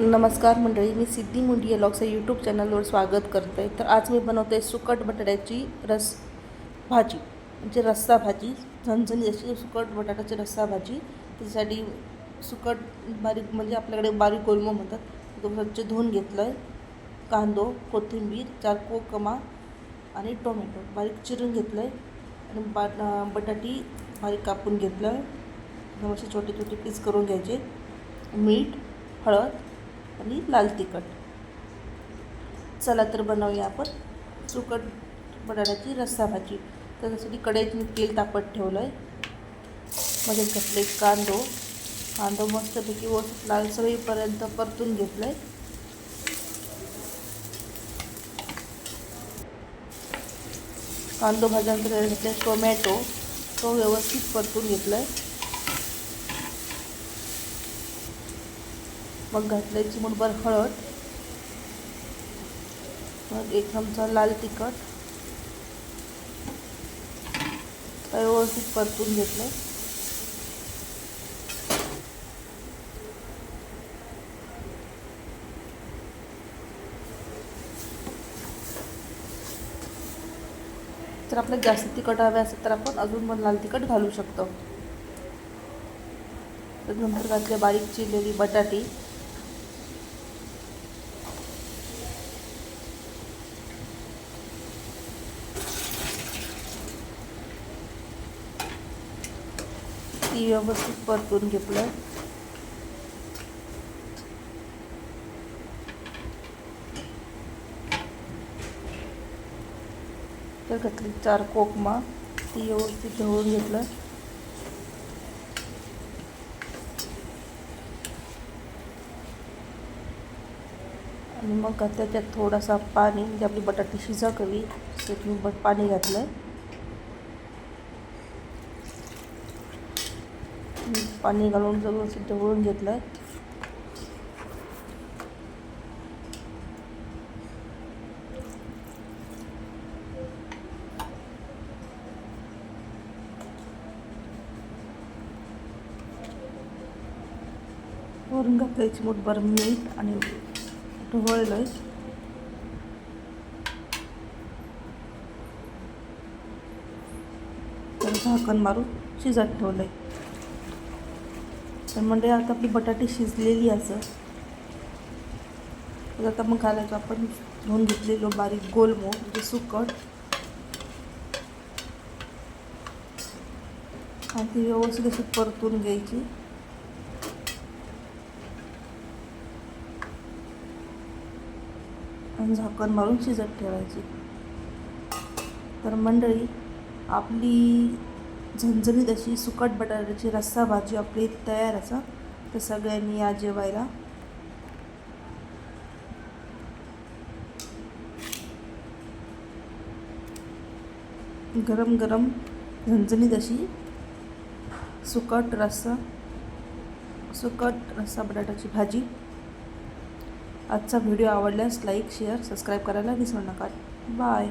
नमस्कार मंडळी मी सिद्धी मुंडिया या लॉगचं यूट्यूब चॅनलवर स्वागत करते तर आज मी बनवते सुकट बटाट्याची रस भाजी म्हणजे रस्सा भाजी. झणझणी अशी सुकट बटाट्याची रस्सा भाजी. त्याच्यासाठी सुकट बारीक म्हणजे आपल्याकडे बारीक कोलमो म्हणतात. तो स्वच्छ धुवून घेतलं आहे कांदो कोथिंबीर चार कोकमा आणि टोमॅटो. बारीक चिरून घेतलं आहे आणि बा बटाटी बारीक कापून घेतलं आहे असे छोटे छोटे पीस करून घ्यायचे. मीठ हळद आणि लाल तिखट. चला तर बनवूया आपण सुकट बटाट्याची रस्सा भाजी. तर त्यासाठी कढईत मी तेल तापत ठेवलं आहे मध्ये घातले कांदो. कांदो मस्तपैकी व लालसर होईपर्यंत परतून घेतलं आहे कांदो भाज्यांकडे घातले टोमॅटो. तो व्यवस्थित परतून घेतला आहे मग घातलं चिमूटभर हळद. मग एक चमचा लाल तिखट. व्यवस्थित परतून घेतलं तर आपल्याला जास्त तिखट हवे असेल तर आपण अजून पण लाल तिखट घालू शकतो. तर नंतर घातले बारीक चिरलेली बटाटी. ती व्यवस्थित परतून घेतलं. तर घातली चार कोकमा ती व्यवस्थित ढवळून घेतलं. आणि मग त्याच्यात थोडासा पाणी म्हणजे आपली बटाटी शिजा कवी त्यात बट पाणी घातलं. पाणी घालून सगळं सिद्ध करून घेतलं आहे वरून घातलं चिमूटभर मीठ आणि ढवळलं आहे झाकण मारून शिजत ठेवलं आहे तर म्हणजे आता आपली बटाटी शिजलेली असं. तर आता मग घालायचं आपण धुवून घेतलेलो बारीक गोलमो म्हणजे सुकट. आणि ती व्यवस्थित अशी परतून घ्यायची. आणि झाकण मारून शिजत ठेवायची. तर मंडळी आपली झणझणीत अशी सुकट बटाट्याची रस्सा भाजी आपली तयार असा तर सगळ्यांनी या जेवायला. गरम गरम झणझणीत अशी सुकट रस्सा सुकट रस्सा बटाट्याची भाजी. आजचा व्हिडिओ आवडल्यास लाईक शेअर सबस्क्राईब करायला विसरू नका. बाय.